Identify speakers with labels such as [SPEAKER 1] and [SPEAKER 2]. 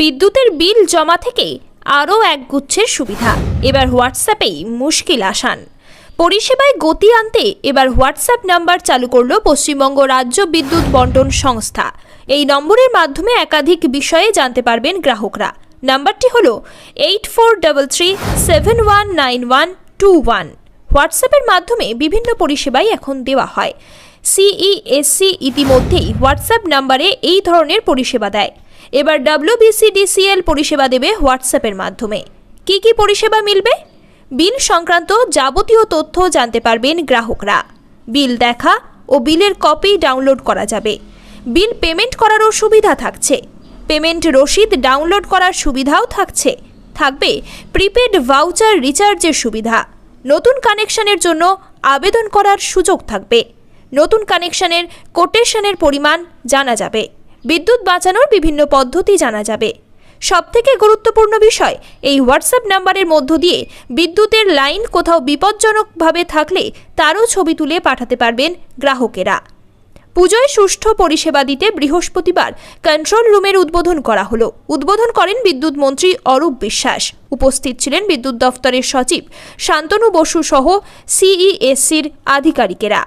[SPEAKER 1] বিদ্যুতের বিল জমা থেকে আরও এক গুচ্ছের সুবিধা। এবার হোয়াটসঅ্যাপেই মুশকিল আসান। পরিষেবায় গতি আনতে এবার হোয়াটসঅ্যাপ নাম্বার চালু করল পশ্চিমবঙ্গ রাজ্য বিদ্যুৎ বন্টন সংস্থা। এই নম্বরের মাধ্যমে একাধিক বিষয়ে জানতে পারবেন গ্রাহকরা। নাম্বারটি হল eight four double three seven one nine one two one. হোয়াটসঅ্যাপের মাধ্যমে বিভিন্ন পরিষেবাই এখন দেওয়া হয়। সিইএসসি ইতিমধ্যেই হোয়াটসঅ্যাপ নাম্বারে এই ধরনের পরিষেবা দেয়। এবার ডাব্লিউবিসিডিসিএল পরিষেবা দেবে হোয়াটসঅ্যাপের মাধ্যমে। কি কি পরিষেবা মিলবে? বিল সংক্রান্ত যাবতীয় তথ্য জানতে পারবেন গ্রাহকরা। বিল দেখা ও বিলের কপি ডাউনলোড করা যাবে। বিল পেমেন্ট করারও সুবিধা থাকছে। পেমেন্ট রসিদ ডাউনলোড করার সুবিধাও থাকছে। থাকবে প্রিপেড ভাউচার রিচার্জের সুবিধা। নতুন কানেকশনের জন্য আবেদন করার সুযোগ থাকবে। নতুন কানেকশনের কোটেশনের পরিমাণ জানা যাবে। বিদ্যুৎ বাঁচানোর বিভিন্ন পদ্ধতি জানা যাবে। সবথেকে গুরুত্বপূর্ণ বিষয়, এই হোয়াটসঅ্যাপ নাম্বারের মধ্য দিয়ে বিদ্যুতের লাইন কোথাও বিপজ্জনকভাবে থাকলে তারও ছবি তুলে পাঠাতে পারবেন গ্রাহকেরা। পুজোয় সুষ্ঠু পরিষেবা দিতে বৃহস্পতিবার কন্ট্রোল রুমের উদ্বোধন করা হলো। উদ্বোধন করেন বিদ্যুৎ মন্ত্রী অরূপ বিশ্বাস। উপস্থিত ছিলেন বিদ্যুৎ দফতরের সচিব শান্তনু বসু সহ সিইএসসির আধিকারিকেরা।